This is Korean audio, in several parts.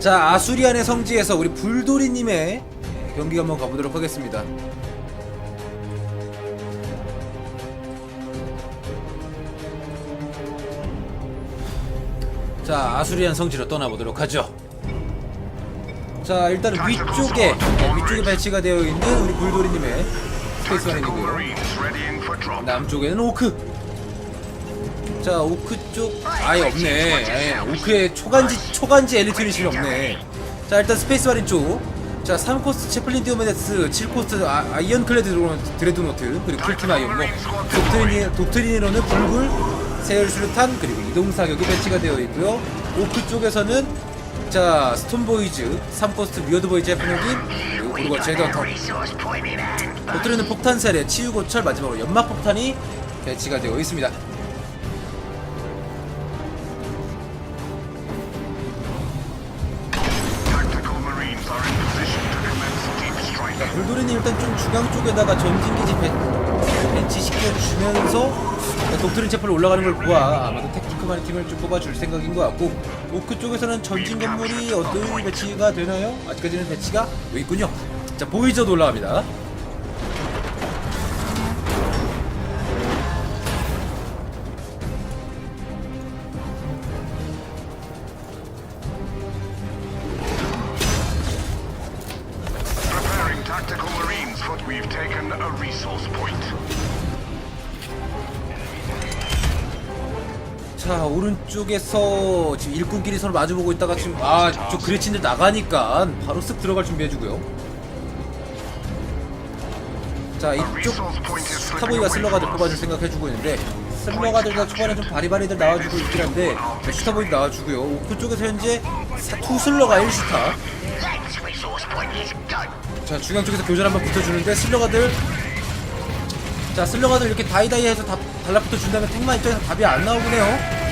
자 아수리안의 성지에서 우리 불도리님의 예, 경기 한번 가보도록 하겠습니다. 자 아수리안 성지로 떠나보도록 하죠. 자 일단 은 위쪽에 어, 위쪽에 배치가 되어 있는 우리 불도리님의 스페이스만이고요. 남쪽에는 오크. 자 오크 쪽 아예 없네. 아예 오크에 초간지 초간지 엘리트 유닛이 없네. 자 일단 스페이스 마린 쪽. 자 3코스트 채플린 디오메데스, 7코스트 아, 이언 클레드 드레드노트 그리고 풀팀 아이언모 독트리니, 독트리니로는 불굴, 세열 수류탄 그리고 이동 사격이 배치가 되어 있고요. 오크 쪽에서는 자 스톤보이즈, 3코스트 미어드보이즈 해프너기 그리고 제더터 독트리는 폭탄 세례, 치유고철 마지막으로 연막 폭탄이 배치가 되어 있습니다. 일단 좀 중앙 쪽에다가 전진기지 배, 배치 시켜주면서 독트린 체포를 올라가는 걸 보아 아마도 테크니크만의 팀을 좀 뽑아줄 생각인 것 같고 오크 쪽에서는 전진 건물이 어떤 배치가 되나요? 아직까지는 배치가 여기 있군요. 자 보이저도 올라갑니다. 오른쪽에서 지금 일꾼끼리 서로 마주보고 있다가 지금 아저 그레친들 나가니까 바로 쓱 들어갈 준비해주고요. 자 이쪽 스타보이가 슬러가들 뽑아줄 생각 해주고 있는데 슬러가들 다 초반에 좀 바리바리들 나와주고 있긴 한데 자, 슈타보이도 나와주고요. 오크 쪽에서 현재 사- 투 슬러가 1슈타 That resource point is done. 자 중앙 쪽에서 교전 한번 붙어주는데 슬러가들 자 슬러가들 이렇게 다이다이 해서 다 달라붙어 준다면 택마 입장에서 답이 안 나오긴 해요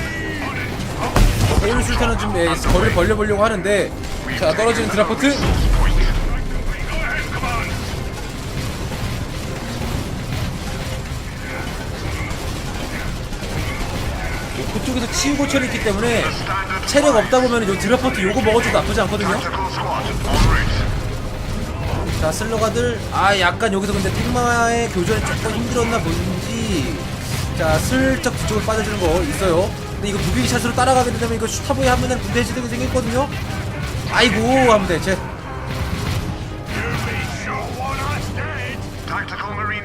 헤일 슈타는 좀 예, 거리를 벌려보려고 하는데 자 떨어지는 드라포트. 그쪽에서 치유고철이 있기 때문에 체력 없다 보면 요 드라포트 요거 먹어줘도 나쁘지 않거든요. 자 슬러가들. 아 약간 여기서 근데 택마의 교전이 조금 힘들었나 보는지. 자 슬쩍 뒤쪽으로 빠져주는 거 있어요 근데 이거 무빙 샷으로 따라가게 되면 이거 슈타보이 한 번에 군대 해지등이 생겼거든요 아이고 하면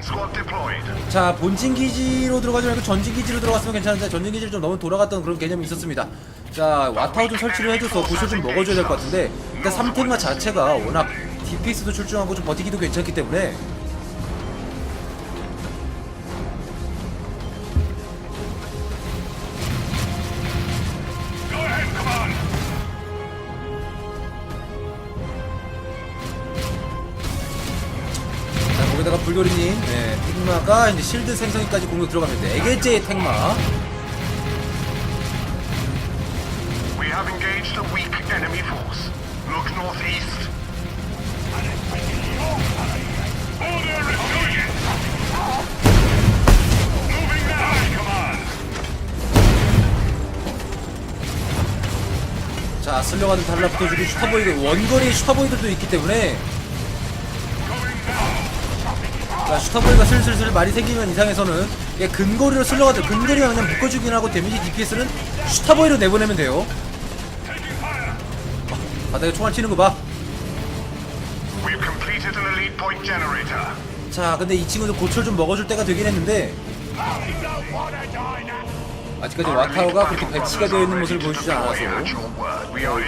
squad deployed. 자 본진 기지로 들어가지 말고 전진 기지로 들어갔으면 괜찮은데 전진 기지를 좀 너무 돌아갔던 그런 개념이 있었습니다. 자 와타오 좀 설치를 해줘서 구슬 좀 먹어줘야 될 것 같은데 일단 삼탱마 자체가 워낙 DPS도 출중하고 좀 버티기도 괜찮기 때문에 네, 택마가 이제 실드 생성기까지 공격 들어가면 네 개째의 택마 We have engaged a weak enemy force. Look northeast. Order received. Moving now, command. 자 쓸려가는 달라붙어주고 슈퍼보이들 원거리 슈퍼보이들도 있기 때문에 자 슈퍼보이가 슬슬슬 말이 생기면 이상에서는 얘 근거리로 쓸려가도 근거리만 그냥 묶어주긴 하고 데미지 DPS는 슈퍼보이로 내보내면 돼요 아, 바닥에 총알 치는 거봐 point generator. 자 근데 이 친구도 고철 좀 먹어줄 때가 되긴 했는데 아직까지 와타오가 그렇게 배치가 되어 있는 모습을 보여주지 않아서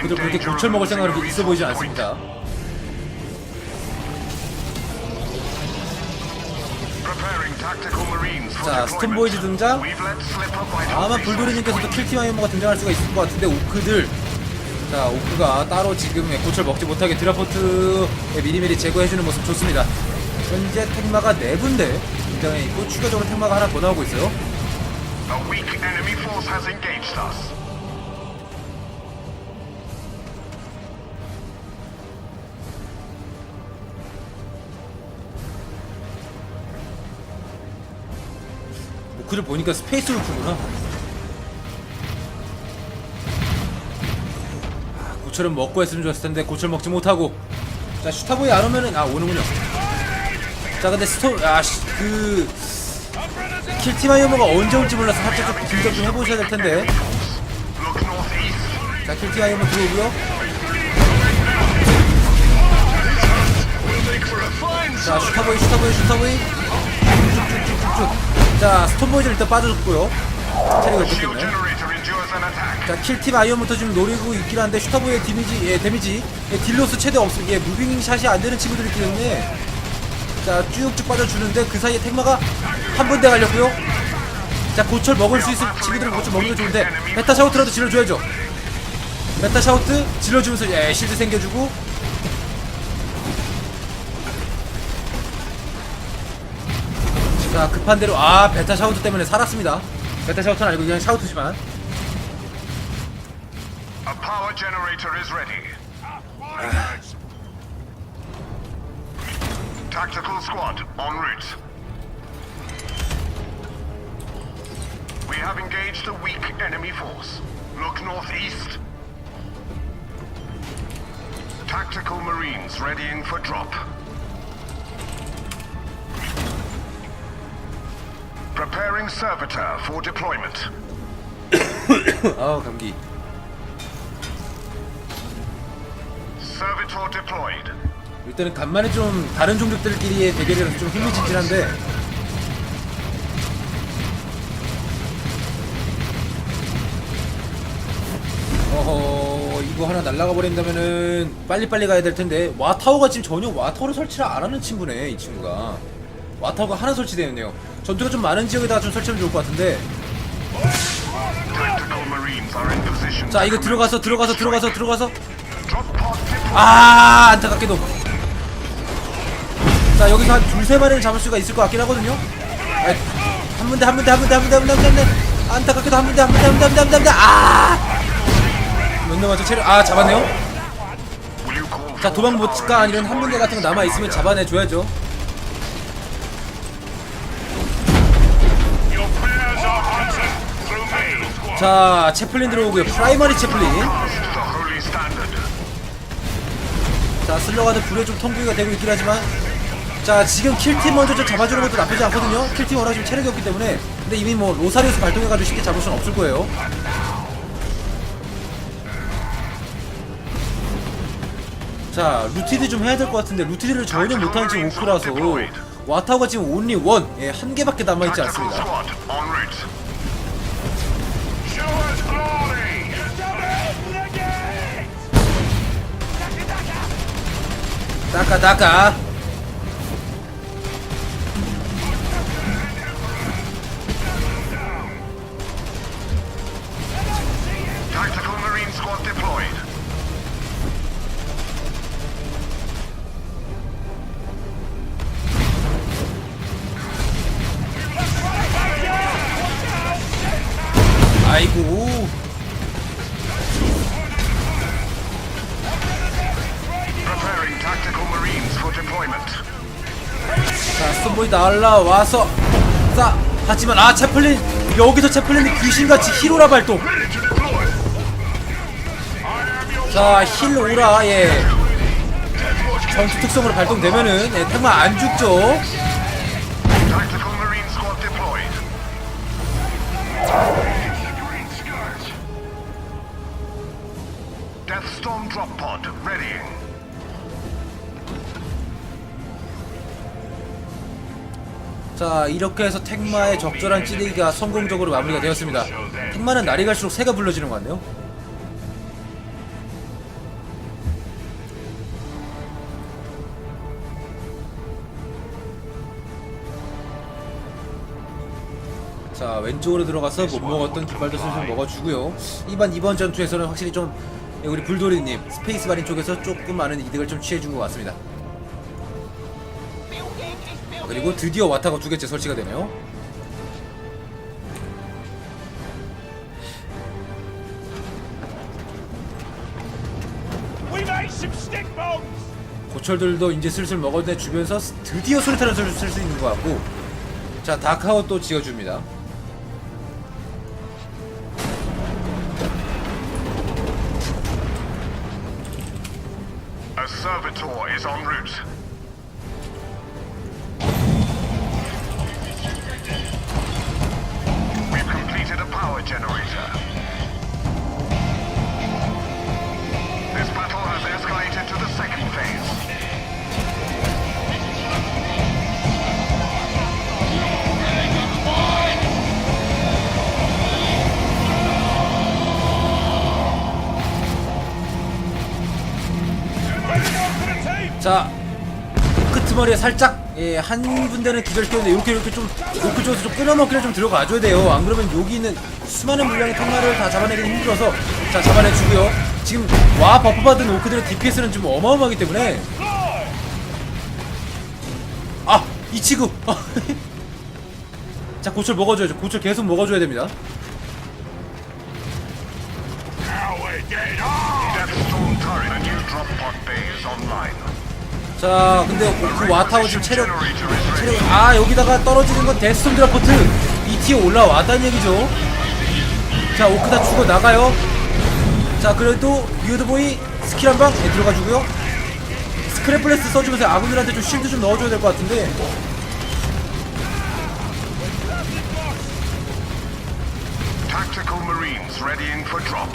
그들 그렇게 고철 먹을 생각이 있어 보이지. 않습니다 자. 스톤보이즈 등장. 아마 불도리님께서도 아이모가 등장할 수가 있을 것 같은데 오크들 자 오크가 따로 지금 고철 먹지 못하게 드라포트에 미리미리 제거해주는 모습 좋습니다 현재 택마가 네 군데 등장해 있고 추가적으로 택마가 하나 더 나오고 있어요 크를 보니까 스페이스 울프구나 아, 고철은 먹고 했으면 좋았을 텐데 고철 먹지 못하고. 자 슈타보이 안 오면은 아 오는군요 자 근데 스톰 아그 킬티마이어머가 언제 올지 몰라서 살짝 좀 분석 좀 해보셔야 될 텐데. 자 킬티마이어머 들어오고요. 자 슈타보이 슈타보이 슈타보이. 쭉쭉쭉쭉쭉 자 스톰보이즈 일단 빠져줬고요. an attack. 자 킬팀 아이언부터 지금 노리고 있긴 한데 슈타보의 데미지 예 데미지. 예, 딜로스 최대 없음 예 무빙 샷이 안 되는 친구들이 있기 때문에. 자 쭉쭉 빠져주는데 그 사이에 택마가 한 군데 갈렸고요. 자 고철 먹을 수 있을 친구들은 고철 먹는 게 좋은데. 베타 샤우트라도 질러줘야죠. 베타 샤우트 질러주면서 예 실드 생겨주고 자 급한 대로 아 베타 샤우트 때문에 살았습니다 베타 샤우트는 아니고 그냥 샤우트지만 A power generator is ready. Tactical squad en route. We have engaged a weak enemy force. Look northeast. Tactical marines readying for drop. Preparing servitor for deployment. 아 감기 Servitor deployed. 일단은 간만에 좀 다른 종족들끼리의 대결이라서 좀 흥미진진한데 어허 이거 하나 날라가 버린다면은 빨리빨리 가야 될 텐데 와타오가 지금 전혀 와타오를 설치를 안 하는 친구네 이 친구가 와타오가 하나 설치되어 있네요. 전투가 좀 많은 지역에다가 좀 설치하면 좋을 것 같은데. 자 이거 들어가서 들어가서 들어가서 들어가서. 아 안타깝게도. 자 여기서 한 두세 마리를 잡을 수가 있을 것 같긴 하거든요. 아이, 한 문대 한 문대 한 문대 한 문대 한 문대 한 문대. 안타깝게도 한 문대 한 문대 한 문대 한 문대 한 문대. 아몇 남았죠? 체력 아 잡았네요. 자 도망 못가 아니면 한 문대 같은 거 남아 있으면 잡아내 줘야죠 자 채플린 들어오고요. 프라이머리 채플린. 자 슬러가드 불에 좀 통구이가 되고 있긴 하지만. 자 지금 킬팀 먼저 좀 잡아주는 것도 나쁘지 않거든요. 킬팀 워낙 지금 체력이 없기 때문에. 근데 이미 뭐 로사리오스 발동해가지고 쉽게 잡을 수는 없을 거예요. 자 루티드 좀 해야 될 것 같은데 루티드를 전혀 못하는 지금 오크라서. 와타오가 지금 온리 원, 예, 한 개밖에 남아있지 않습니다 따까 따까 날라와서 자 하지만 아 채플린 여기서 채플린이 귀신같이 힐오라 발동. 자 힐오라 예 전투 특성으로 발동되면은 예, 택마 안 죽죠. Deathstorm drop pod readying. 자 이렇게 해서 택마의 적절한 찌르기가 성공적으로 마무리가 되었습니다. 택마는 날이 갈수록 새가 불러지는 것 같네요. 자 왼쪽으로 들어가서 못 먹었던 깃발도 슬슬 먹어주고요. 이번 이번 전투에서는 확실히 좀 우리 불도리님 스페이스 마린 쪽에서 조금 많은 이득을 좀 취해준 것 같습니다 그리고 드디어 와타가 두 개째 설치가 되네요! 고철들도 이제 슬슬 먹어내 주면서 드디어 소리탄을 쓸 수 있는 것 같고 자 다카오 또 지어줍니다 Servitor is en route. 자 끄트머리에 살짝 예, 한 군데는 기절 시켰는데 이렇게 이렇게 좀 오크 쪽에서 좀 끊어먹기를 좀 들어가줘야 돼요. 안 그러면 여기 있는 수많은 물량의 탱마를 다 잡아내기 힘들어서 자 잡아내주고요. 지금 와 버프 받은 오크들의 DPS는 좀 어마어마하기 때문에. 아 이치구. 자 고철 먹어줘야죠. 고철 계속 먹어줘야 됩니다. Pod bay is online. 자 근데 그 와타워 지금 체력 체력 아 여기다가 떨어지는 건 데스톰 드라포트. 2티어 올라왔다는 얘기죠. 자 오크다 죽어 나가요. 자 그래도 유드보이 스킬 한방 네, 들어가주고요. 스크래플레스 써주면서 아군들한테 좀 쉴드 좀 넣어줘야 될 것 같은데. Tactical Marines readying for drop.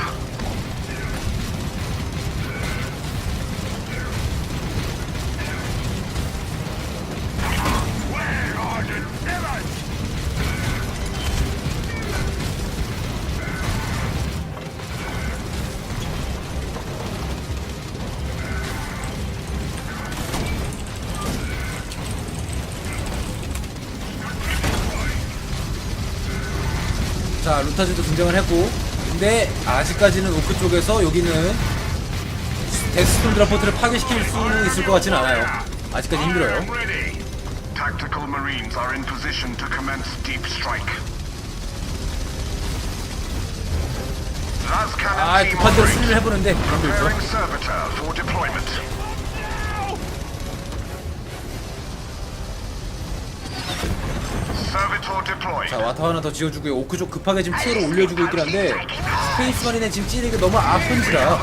자 루타즈도 등장을 했고 근데 아직까지는 오크 쪽에서 여기는 데스톰 드라포트를 파괴시킬 수 있을 것 같지는 않아요 아직까지 힘들어요 아 급한 대로. 수리를 해보는데 힘들죠 자 와타 하나 더 지어주고요 오크족 급하게 지금 피해를 올려주고 있긴 한데 스페이스 마린은 지금 찌르기 너무 아픈지라.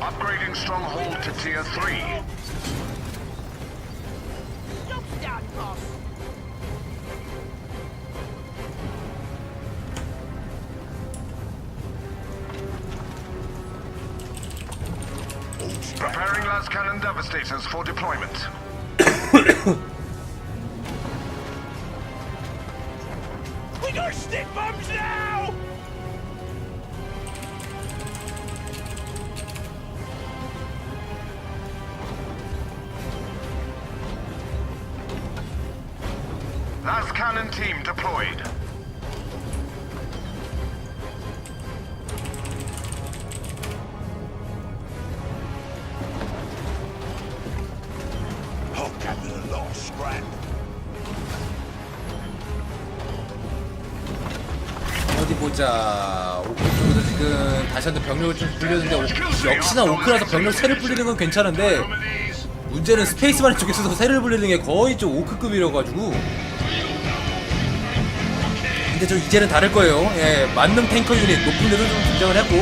Upgrading stronghold to tier 3. Preparing Lascan and Devastators for deployment. 오- 역시나 오크라서 병력 새를 불리는 건 괜찮은데 문제는 스페이스 마린 쪽에서 새를 불리는 게 거의 좀 오크급이라 가지고 근데 좀 이제는 다를 거예요 예 만능 탱커 유닛 높은 데도 좀 등장을 했고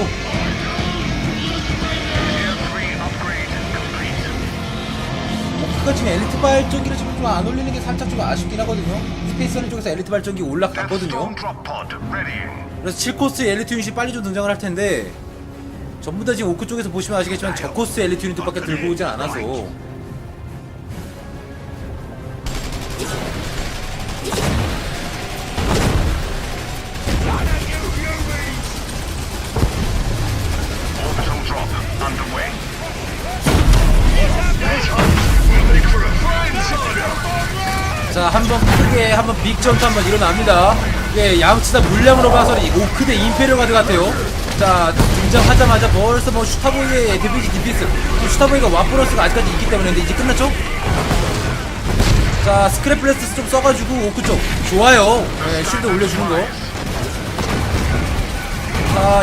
Tier 3 upgrade complete. 오크가 지금 엘리트 발전기를 지금 좀 안 올리는 게 살짝 좀 아쉽긴 하거든요 스페이스 마린 쪽에서 엘리트 발전기 올라갔거든요. 그래서 7코스 엘리트 유닛이 빨리 좀 등장을 할 텐데 전부 다 지금 오크 쪽에서 보시면 아시겠지만 저 코스 엘리트 유닛밖에 들고 오진 않아서. Orbital drop underway. 자 한번 크게 한번 빅 점프 한번 일어납니다. 예 양치다 물량으로 봐서는 이 오크 대 임페리얼 가드 같아요 자 등장하자마자 벌써 뭐 슈타보이의 데뷔지 디피스 또 슈타보이가 와플러스가 아직까지 있기 때문에 근데 이제 끝났죠? 자 스크랩 블래스트 좀 써가지고 오크 쪽 좋아요 예, 쉴드 올려주는 거자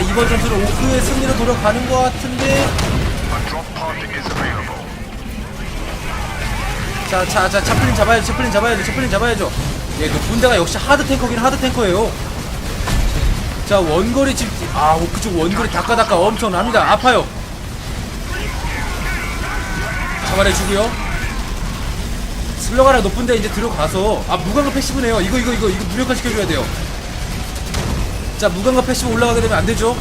이번 전투는 오크의 승리로 돌아가는 것 같은데 drop pod is available. 자, 자, 자, 차플린 잡아야죠. 차플린 잡아야죠. 차플린 잡아야죠. 예, 그 군대가 역시 하드 탱커긴 하드 탱커예요. 자, 원거리 집, 아, 오, 그쪽 원거리 닦아닦아 엄청납니다. 아파요. 잡아내주고요. 슬러가랑 높은데 이제 들어가서, 아, 무감각 패시브네요. 이거, 이거, 이거, 이거 무력화 시켜줘야 돼요. 자, 무감각 패시브 올라가게 되면 안 되죠.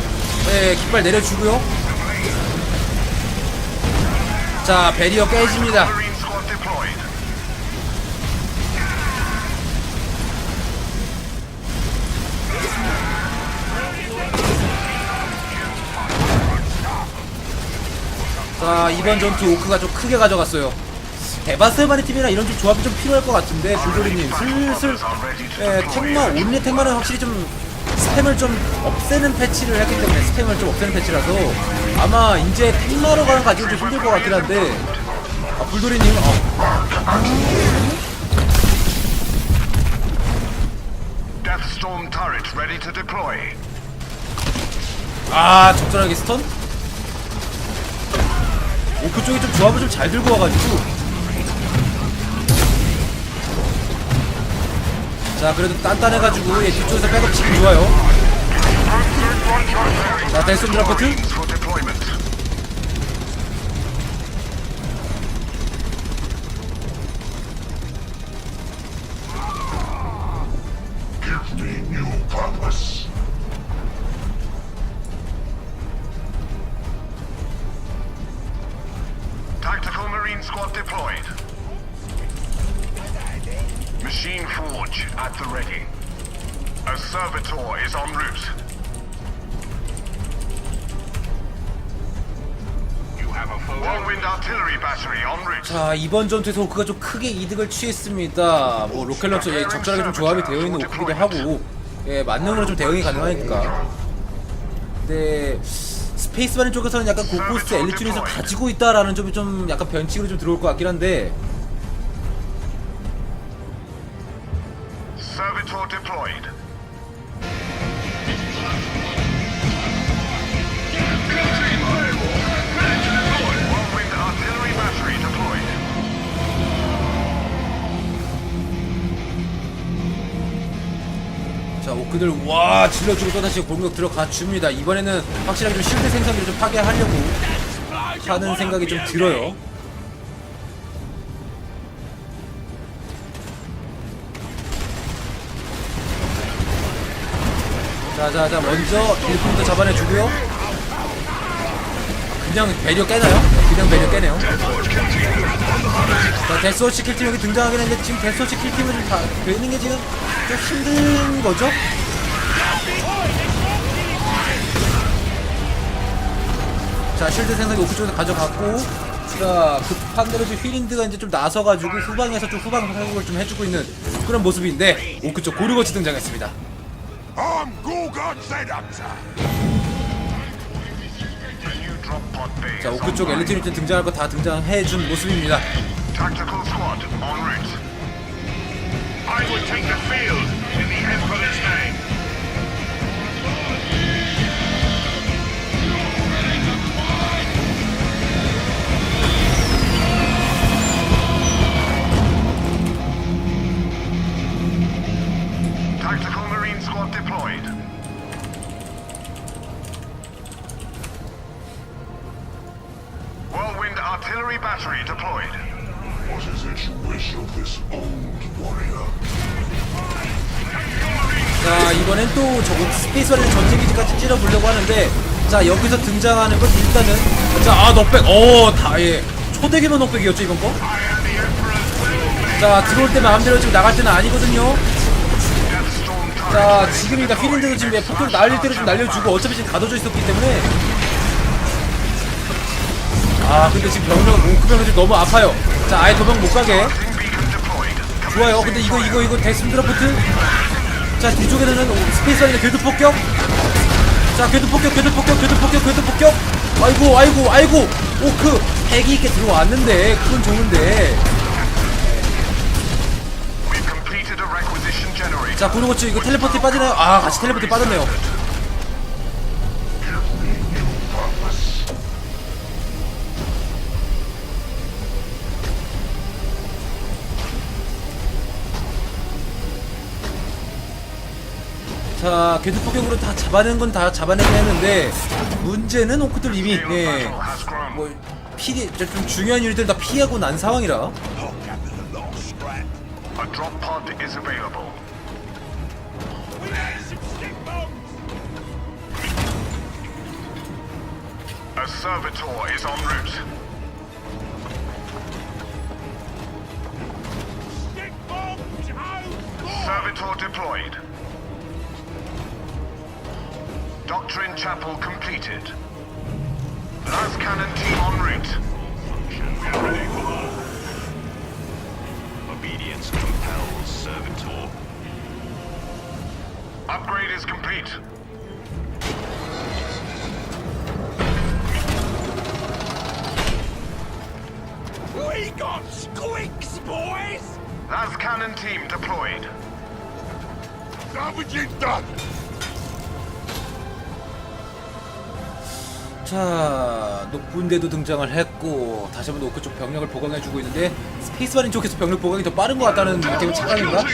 예, 깃발 내려주고요. 자, 베리어 깨집니다. 자 이번 전투 오크가 좀 크게 가져갔어요 데바스만의 팀이나 이런 좀 조합이 좀 필요할 것 같은데 불도리님 슬슬 예, 택마 온리 택마는 확실히 좀 스팸을 좀 없애는 패치를 했기 때문에 스팸을 좀 없애는 패치라서 아마 이제 택마로 가는 가지고 좀 힘들 것 같긴 한데 아 불도리님 어. 아 적절하게 스턴? 오크 쪽이 좀 조합을 좀 잘 들고 와가지고. 자 그래도 단단해가지고 얘 뒤쪽에서 백업 치기 좋아요. 자 델슨 드라포트 이번 전투에서 오크가 좀 크게 이득을 취했습니다. 뭐 로켓런처 예, 적절하게 좀 조합이 되어 있는 오크기도 하고 예 만능으로 좀 대응이 가능하니까. 근데 스페이스바린 쪽에서는 약간 고코스트 엘리트리에서 가지고 있다라는 점이 좀 약간 변칙으로 좀 들어올 것 같긴 한데 자 오크들 와 질러주고 또 다시 공격 들어가 줍니다. 이번에는 확실하게 좀 실드 생성기를 좀 파괴하려고 하는 생각이 좀 들어요. 자자자 먼저 일품부터 잡아내주고요. 그냥 배려 깨나요? 그냥 배려 깨네요. 자 데스워치 킬팀 여기 등장하긴 했는데 지금 데스워치 킬팀은 좀다 되는 게 지금 좀 힘든 거죠? 자 실드 생성기 오프 쪽에서 가져갔고 자 급한 대로 지금 휘린드가 이제 좀 나서가지고 후방에서 좀 후방 사격을 좀 해주고 있는 그런 모습인데 오크 쪽 고르거치 등장했습니다 자 오크 쪽 엘리트 유닛 등장할 거다 모습입니다 in the Emperor's name. 스페이스와는 전쟁기지까지 찌러보려고 하는데 자 여기서 등장하는 건 일단은 자아 넉백 어다예 초대규모 넉백이었죠 이번 거? 자 들어올 때 마음대로 지금 나갈 때는 아니거든요. 자 지금이다 휘린드도 지금 왜 폭탄 날릴 때로 좀 날려주고 어차피 지금 가둬져 있었기 때문에 아 근데 지금 병력 몽크병이 지금 너무 아파요 자 아예 도망 못 가게 Beacon deployed. 좋아요. 근데 이거 이거 이거 데스 드라프트. 자 뒤쪽에는 스페이스 아니라 궤도 폭격. 자 궤도 폭격, 궤도 폭격, 궤도 폭격, 궤도 폭격. 아이고 아이고 아이고 오크 핵이 있게 들어왔는데 그건 좋은데. 자 고르고치 이거 텔레포트 빠지나요? 아 같이 텔레포트 빠졌네요. 자 궤도 폭격으로 다 잡아낸 건 다 잡아내긴 했는데 문제는 오크들 이미 예, grown. 뭐 피, 좀 중요한 유닛들 다 피하고 난 상황이라 servitor. Doctrine Chapel completed. Las Cannon team en route. Obedience compels servitor. Upgrade is complete. We got squeaks, boys! Las Cannon team deployed. Damage done! 자 녹분대도 등장을 했고 다시 한번 노크 쪽 병력을 보강해주고 있는데 스페이스바린 쪽에서 병력 보강이 더 빠른 것 같다는 느낌은 착각인가?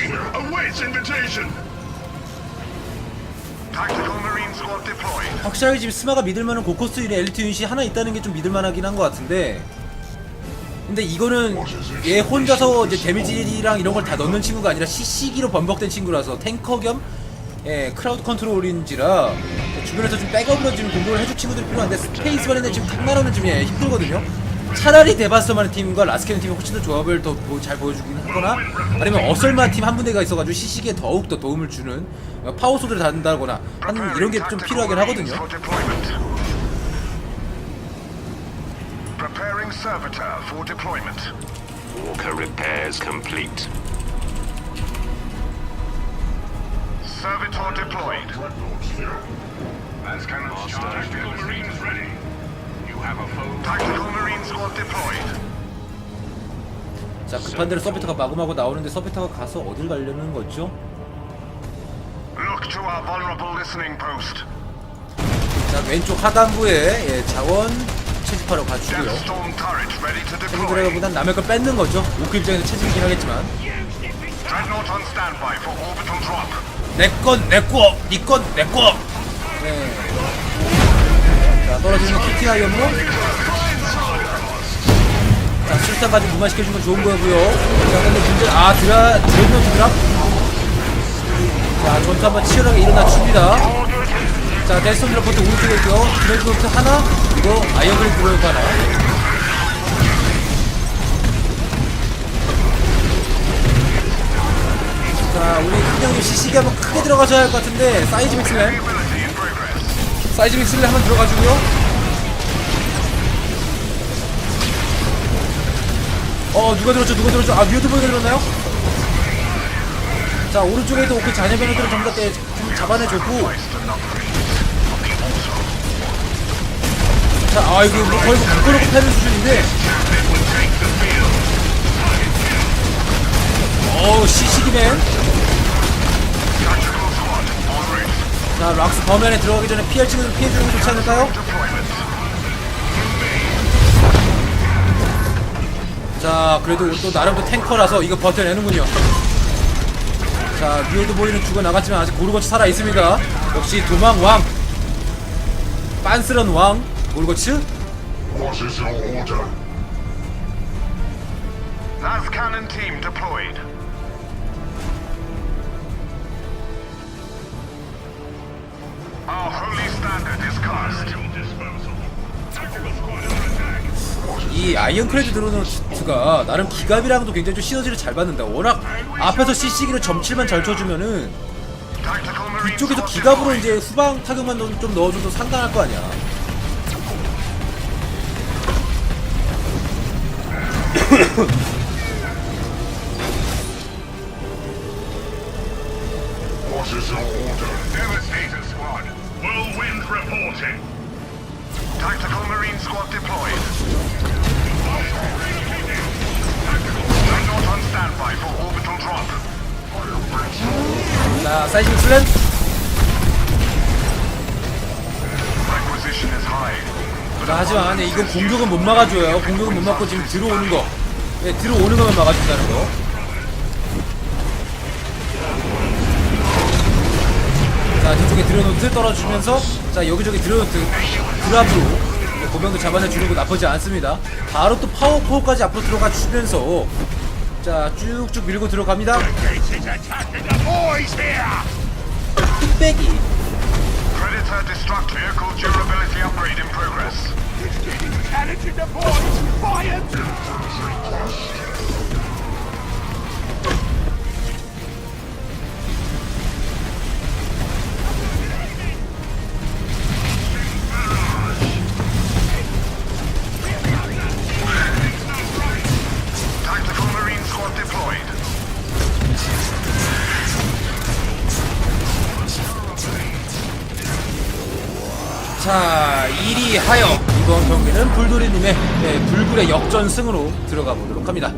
확실하게 지금 스마가 믿을만한 고코스 유닛 엘리트 유닛이 하나 있다는 게 좀 믿을만하긴 한 것 같은데 근데 이거는 얘 혼자서 이제 데미지랑 이런 걸 다 넣는 친구가 아니라 CC기로 번복된 친구라서 탱커 겸 예, 크라우드 컨트롤인지라 주변에서 좀 백업으로 지금 공격을 해줄 친구들이 필요한데 스페이스바린에 지금 탁나라는 좀 예, 힘들거든요 차라리 데바스만 팀과 라스케는 팀이 훨씬 더 조합을 더 잘 보여주긴 하거나 아니면 어설만 팀한 분대가 있어가지고 CC기에 더욱 더 도움을 주는 어, 파워소드를 다룬다거나 하는 이런 게 좀 필요하긴 하거든요 For deployment. Preparing servitor for deployment. Walker repairs complete. Servitor deployed. As cannons charged, Marines ready. You have a foe. Tactical Marine Squad deployed. 자 급한 대로 서비터가 마구마구 나오는데 서비터가 가서 어딜 가려는 거죠? Look to our vulnerable listening post. 자 왼쪽 하단부에 예, 자원 채집하러 가주고요 Death Storm turret ready to 세븐 deploy. 드래곤보단 남의 걸 뺏는 거죠 오크 입장에서 채집이긴 하겠지만 Dreadnought on standby for orbital drop. 내건 내꺼 니건 내꺼 네. 자 떨어지는 키티 아이언모 자 술탄까지 무마시켜준 건 좋은 거고요. 자 근데 문제 아 드라 드래곤 드랍? 자 전투 한번 치열하게 일어나 춥니다. 자 데스톤 드라포트 오른쪽에 있고요. 드래곤트 하나 그리고 아이언 그린 드래곤트 하나. 자 우리 큰형님 CC기 한번 크게 들어가셔야 할 것 같은데 사이즈 progress. 사이즈 믹슬램 한번 들어가주고요. 어 누가 들었죠? 누가 들었죠? 아 뮤드 보이가 들었나요? 자 오른쪽에 있던 오크 자녀 변호들은 전부 다 잡아내줬고. 자 아 이거 뭐 거의 묶어놓고 패는 수준인데. 어우 시시기맨 자 락스 범위 안에 들어가기 전에 피할 친구는 피해 주는 게 좋지 않을까요? 자 그래도 또 나름 또 탱커라서 이거 버텨내는군요. 자 뮤어드 보이는 죽어나갔지만 아직 고르거치 살아있습니다. 역시 도망왕. 빤스런 왕. 고르거츠. What is deployed. Our holy standard is cast. Disposal. Tactical squad on attack. 이 아이언크레드 드로노트가 나름 기갑이랑도 굉장히 좀 시너지를 잘 받는다 워낙 앞에서 CC기로 점칠만 잘 쳐주면은 Tactical Marine 이쪽에서 Squad 기갑으로. 이제 후방 타격만 좀- 좀 넣어줘도 상당할 거 아니야 Squad deployed. Dreadnought on standby for orbital drop. 자 사이즈 믹슬렌 Requisition is high. 자, 하지만 네, 이건 공격은 못 막아줘요. 공격은 못 막고 지금 들어오는 거. 네, 들어오는 것만 막아준다는 거. 자 뒤쪽에 드레노트 떨어주면서 자 여기저기 드레노트 드랍으로 이제 고병도 잡아내 주는 거 나쁘지 않습니다. 바로 또 파워포까지 앞으로 들어가 주면서 자 쭉쭉 밀고 들어갑니다! 뚝배기 불굴의 역전승으로 들어가 보도록 합니다